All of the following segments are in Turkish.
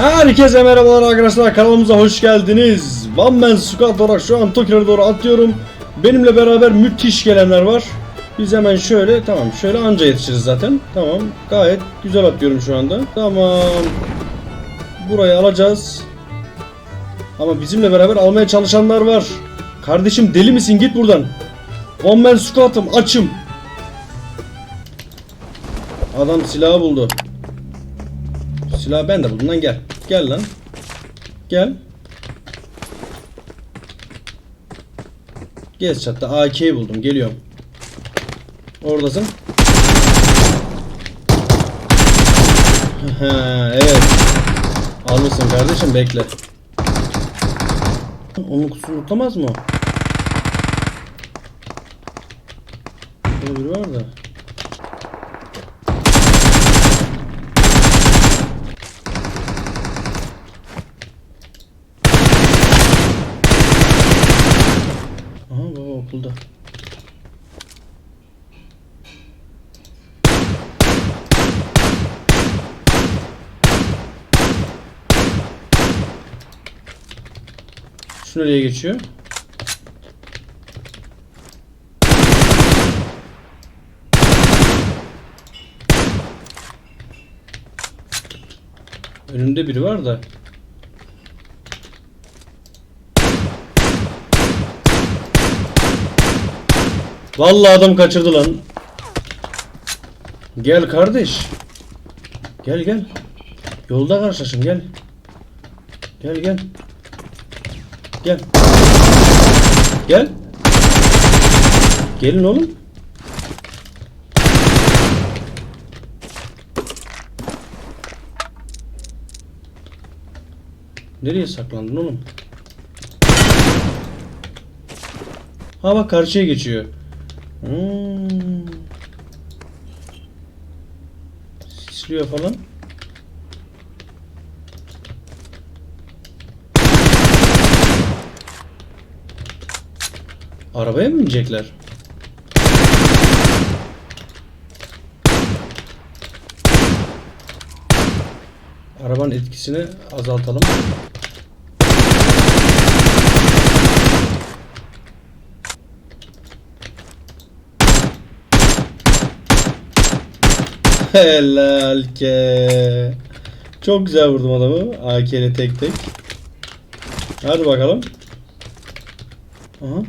Herkese merhabalar arkadaşlar kanalımıza hoş geldiniz. One Man Squad olarak şu an Tokyo'ya doğru atıyorum. Benimle beraber müthiş gelenler var. Biz hemen şöyle tamam şöyle anca yetişiriz zaten. Tamam gayet güzel atıyorum şu anda. Tamam. Burayı alacağız. Ama bizimle beraber almaya çalışanlar var. Kardeşim deli misin git buradan. One Man Squad'ım açım. Adam silahı buldu. Silah ben de buldum lan gel. Gel lan. Gel. Gez çatta AK'yi buldum geliyorum. Oradasın. Evet. Alırsın kardeşim bekle. Onun kutusunu mı o? Burada biri var da. Okulda. Şu geçiyor? Önümde biri var da. Vallahi adam kaçırdı lan. Gel kardeş. Gel gel. Yolda karşılaşın gel. Gel gel. Gel. Gel. Gelin oğlum. Nereye saklandın oğlum? Ha bak karşıya geçiyor. Hmm. Sisliyor falan. Arabaya mı binecekler? Arabanın etkisini azaltalım. Helal ke. Çok güzel vurdum adamı. AK ile tek tek. Hadi bakalım. Aha.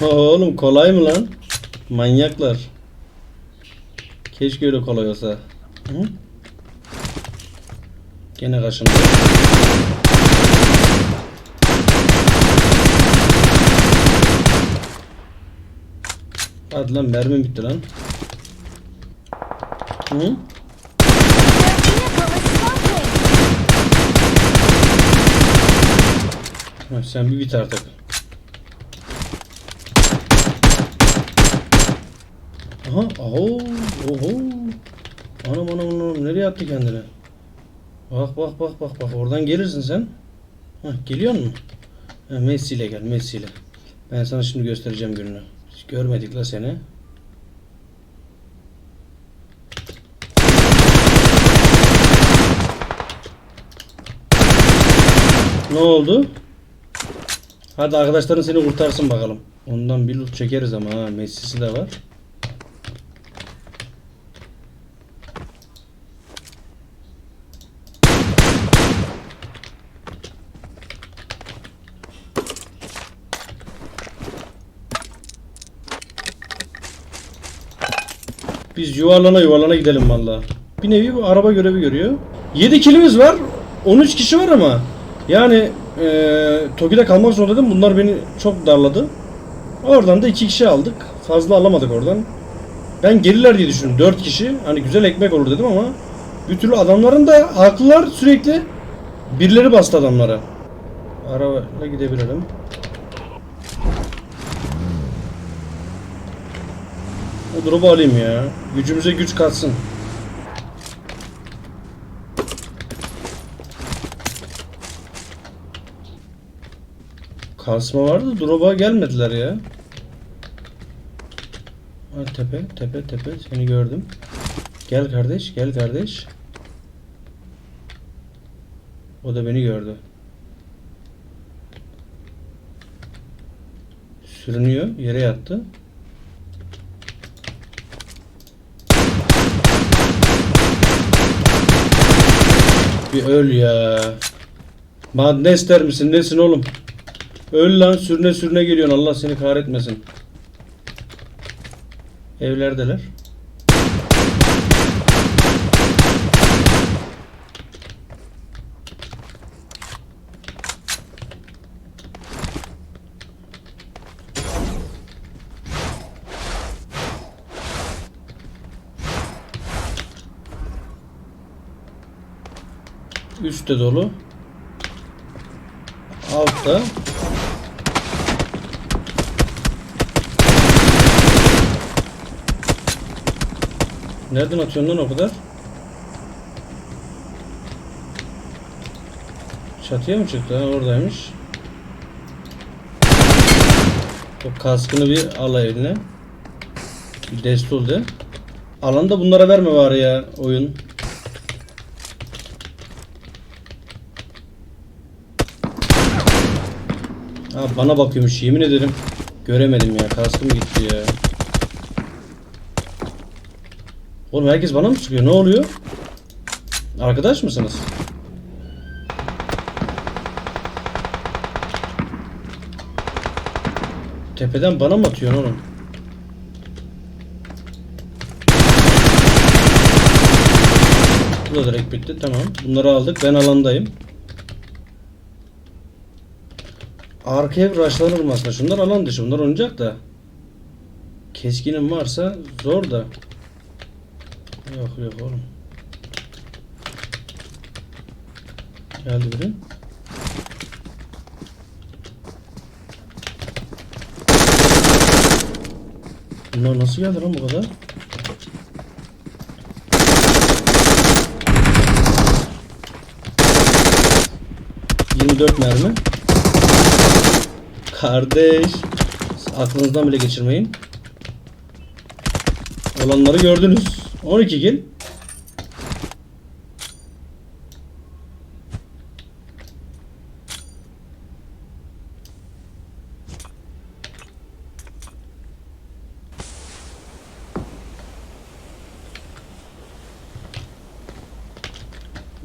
Oğlum kolay mı lan? Manyaklar. Keşke öyle kolay olsa. Hı? Gene kaşındı. Hadi lan mermi bitti lan. Hı? Ha, sen bir bit artık. Aha, aho, oho. Anam anam anam nereye attı kendini? Bak bak bak bak bak oradan gelirsin sen. Hah geliyor mu? Messi ile gel Messi ile. Ben sana şimdi göstereceğim gününü. Görmedik la seni. Ne oldu? Hadi arkadaşların seni kurtarsın bakalım. Ondan bir loot çekeriz ama ha Messi'si de var. Biz yuvarlana yuvarlana gidelim valla. Bir nevi bu araba görevi görüyor. 7 kilimiz var. 13 kişi var ama. Yani eee Toki'de kalmak zorundaydım. Bunlar beni çok darladı. Oradan da 2 kişi aldık. Fazla alamadık oradan. Ben geriler diye düşündüm. 4 kişi. Hani güzel ekmek olur dedim ama bir türlü adamların da haklılar sürekli. Birileri bastı adamlara. Arabayla gidebilirim. O drop'u alayım ya. Gücümüze güç katsın. Kasma vardı drop'a gelmediler ya. Ha, tepe, tepe, tepe. Seni gördüm. Gel kardeş, gel kardeş. O da beni gördü. Sürünüyor, yere yattı. Bir öl ya. Madde ister misin? Nesin oğlum? Öl lan sürüne sürüne geliyorsun. Allah seni kahretmesin. Evlerdeler. Üstte dolu. Altta. Nereden atıyorsun lan o kadar? Çatıya mı çıktı? Ha, oradaymış. O kaskını bir al eline. Bir destul de. Alanda bunlara verme var ya oyun. Ha bana bakıyormuş yemin ederim. Göremedim ya kaskım gitti ya. Oğlum herkes bana mı sıkıyor? Ne oluyor? Arkadaş mısınız? Tepeden bana mı atıyorsun oğlum? Bu da direkt bitti. Tamam. Bunları aldık. Ben alandayım. Arka ev rushlanır mı? Şunlar alan dışı. Bunlar oynayacak da. Keskinim varsa zor da. Yok yok oğlum. Geldi biri. Bunlar nasıl geldi lan bu kadar? Yirmi dört mermi. Kardeş. Aklınızdan bile geçirmeyin. Olanları gördünüz. 12 kill.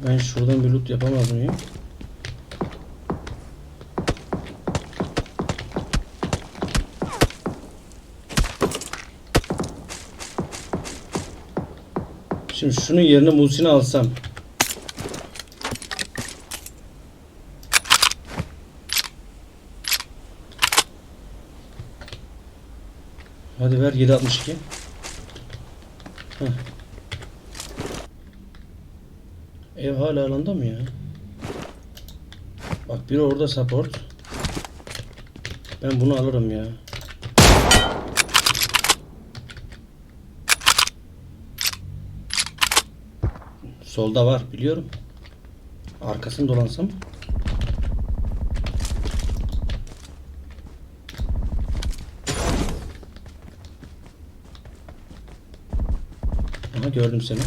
Ben şuradan bir loot yapamaz mıyım? Şimdi şunun yerine Muhsin'i alsam. Hadi ver 762. Heh. Ev hala alanda mı ya? Bak biri orada support. Ben bunu alırım ya. Solda var biliyorum. Arkasını dolansam. Aha gördüm seni.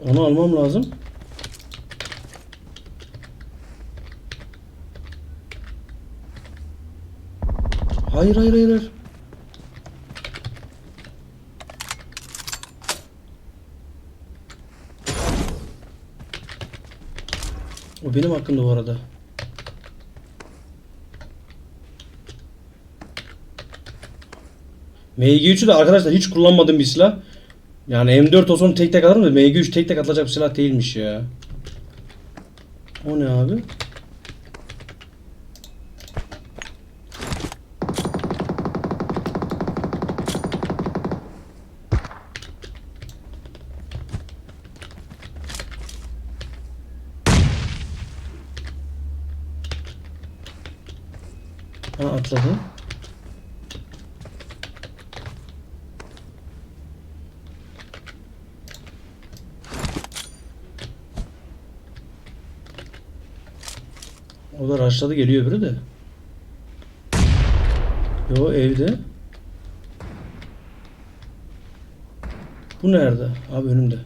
Onu almam lazım. Hayır hayır hayır. hayır. O benim hakkımda bu arada. MG3'ü de arkadaşlar hiç kullanmadığım bir silah. Yani M4 olsa onu tek tek alırım da MG3 tek tek atılacak bir silah değilmiş ya. O ne abi? atladı. O da raşladı geliyor öbürü de. Yo evde. Bu nerede? Abi önümde.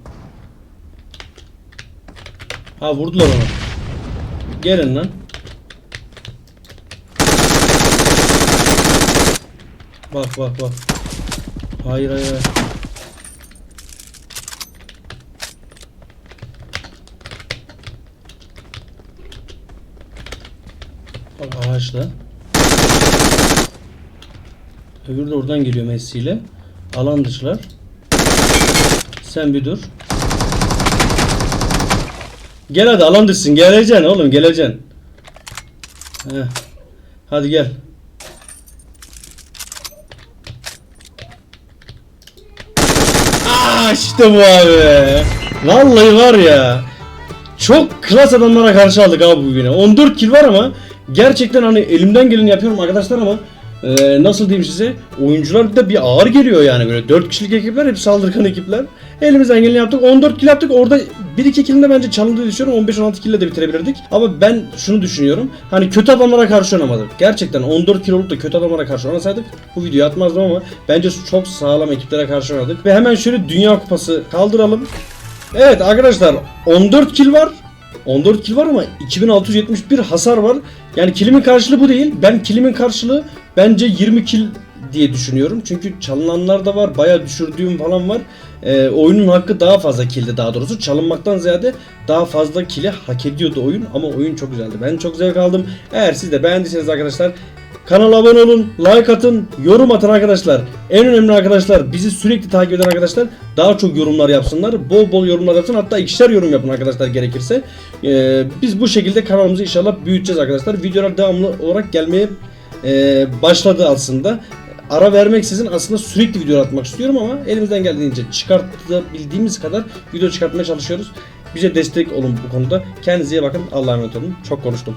Ha vurdular onu. Gelin lan. Bak bak bak. Hayır hayır. Bak ağaçla. Öbürü de oradan geliyor Messi ile. Alan dışlar. Sen bir dur. Gel hadi alan dışsın. Geleceksin oğlum geleceksin. Heh. Hadi gel. Aa işte bu abi. Vallahi var ya. Çok klas adamlara karşı aldık abi bugüne. 14 kill var ama gerçekten hani elimden geleni yapıyorum arkadaşlar ama e, nasıl diyeyim size oyuncular de bir ağır geliyor yani böyle 4 kişilik ekipler hep saldırgan ekipler. Elimizden geleni yaptık. 14 kill yaptık. Orada 1-2 killinde bence çalındığı düşünüyorum. 15-16 kill de bitirebilirdik. Ama ben şunu düşünüyorum. Hani kötü adamlara karşı oynamadık. Gerçekten 14 kill olup da kötü adamlara karşı oynasaydık bu videoyu atmazdım ama bence çok sağlam ekiplere karşı oynadık. Ve hemen şöyle Dünya Kupası kaldıralım. Evet arkadaşlar 14 kill var. 14 kill var ama 2671 hasar var. Yani kilimin karşılığı bu değil. Ben kilimin karşılığı bence 20 kill diye düşünüyorum. Çünkü çalınanlar da var. Bayağı düşürdüğüm falan var. Ee, oyunun hakkı daha fazla killdi daha doğrusu. Çalınmaktan ziyade daha fazla kill'i hak ediyordu oyun. Ama oyun çok güzeldi. Ben çok zevk aldım. Eğer siz de beğendiyseniz arkadaşlar Kanala abone olun, like atın, yorum atın arkadaşlar. En önemli arkadaşlar bizi sürekli takip eden arkadaşlar daha çok yorumlar yapsınlar. Bol bol yorumlar yapsın. Hatta ikişer yorum yapın arkadaşlar gerekirse. Ee, biz bu şekilde kanalımızı inşallah büyüteceğiz arkadaşlar. Videolar devamlı olarak gelmeye e, başladı aslında. Ara vermeksizin aslında sürekli video atmak istiyorum ama elimizden geldiğince çıkartabildiğimiz kadar video çıkartmaya çalışıyoruz. Bize destek olun bu konuda. Kendinize iyi bakın. Allah'a emanet olun. Çok konuştum.